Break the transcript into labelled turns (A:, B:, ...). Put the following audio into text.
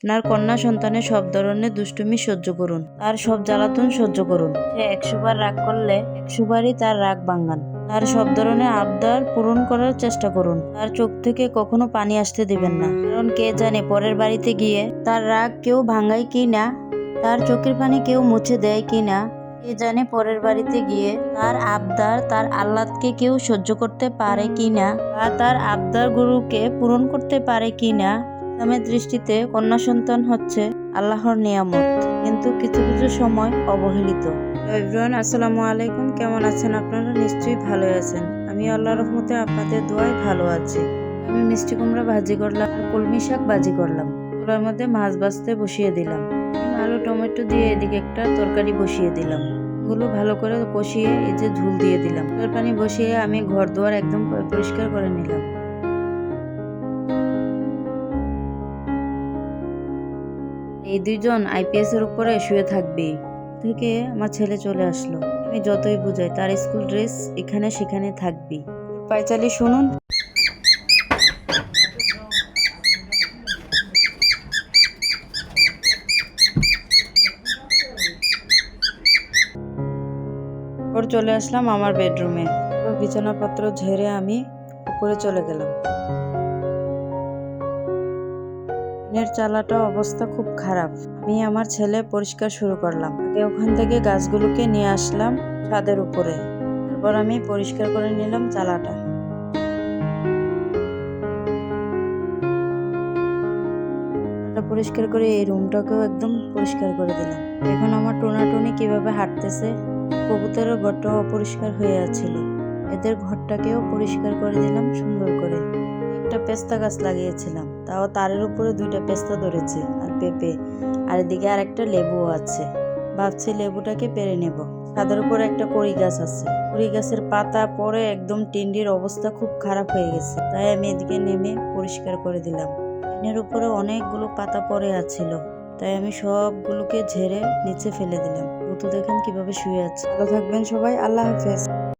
A: আপনার কন্যা সন্তানের সব ধরনের দুষ্টুমি সহ্য করুন তার সব জ্বালাতন সহ্য করুন। সে একশো বার রাগ করলে একশো বারই তার রাগ বাঙ্গান তার সব ধরনের আবদার পূরণ করার চেষ্টা করুন। তার চোখ থেকে কখনো পানি আসতে দিবেন না। কারণ কে জানে পরের বাড়িতে গিয়ে তার রাগ কেউ ভাঙায় কি না, তার চোখের পানি কেউ মুছে দেয় কি না, কে জানে পরের বাড়িতে গিয়ে তার আবদার তার আহ্লাদকে কেউ সহ্য করতে পারে কি না, বা তার আবদার গুরুকে পূরণ করতে পারে কি না ইসলামের দৃষ্টিতে কন্যা সন্তান হচ্ছে আল্লাহর নিয়ামত, কিন্তু কিছু কিছু সময় অবহেলিত। এভরিওয়ান, আসসালামু আলাইকুম। কেমন আছেন আপনারা? নিশ্চয়ই ভালো আছেন। আমি আল্লাহ রহমতে আপনাদের দোয়ায় ভালো আছি। আমি মিষ্টি কুমড়া ভাজি করলাম আর কলমি শাক ভাজি করলাম। চুলার মধ্যে মাছ ভাজতে বসিয়ে দিলাম। আলু, টমেটো দিয়ে এদিকে একটা তরকারি বসিয়ে দিলাম। গুলো ভালো করে কষিয়ে এই যে ঝুল দিয়ে দিলাম। পানি বসিয়ে আমি ঘর দুয়ার একদম পরিষ্কার করে নিলাম। এই দুইজন আইপিএস এর উপরে শুয়ে থাকবে। থেকে আমার ছেলে চলে আসলো। আমি যতই বুঝাই, তার স্কুল ড্রেস এখানে সেখানে থাকবি। পাইচালি, শুনুন। চলে আসলাম আমার বেডরুমে। বিছানাপত্র ঝেড়ে আমি উপরে চলে গেলাম। টিনের চালাটা অবস্থা খুব খারাপ। আমি আমার ছেলে পরিষ্কার শুরু করলাম। আগে ওখান থেকে গাছগুলোকে নিয়ে আসলাম ছাদের উপরে। তারপর আমি পরিষ্কার করে নিলাম চালাটা পরিষ্কার করে এই রুমটাকেও একদম পরিষ্কার করে দিলাম। এখন আমার টোনাটুনি কীভাবে হাঁটতেছে, কবুতরের ঘরটাও অপরিষ্কার হয়ে আছিল। এদের ঘরটাকেও পরিষ্কার করে দিলাম সুন্দর করে। পেস্তা গাছ লাগিয়েছিলাম, তাও তারের উপরে দুইটা পেস্তা ধরেছে আর পেঁপে, আর এদিকে আর একটা লেবুও আছে। ভাবছি লেবুটাকে পেরে নেব। ছাদের উপরে একটা কড়ি গাছ আছে। কড়ি গাছের পাতা পরে একদম টিন্ডির অবস্থা খুব খারাপ হয়ে গেছে, তাই আমি এদিকে নেমে পরিষ্কার করে দিলাম। টিনের উপরে অনেকগুলো পাতা পড়ে আছিল, তাই আমি সবগুলোকে ঝেড়ে নিচে ফেলে দিলাম। বুতু দেখেন কীভাবে শুয়ে আছে। ভালো থাকবেন সবাই, আল্লাহ হাফেজ।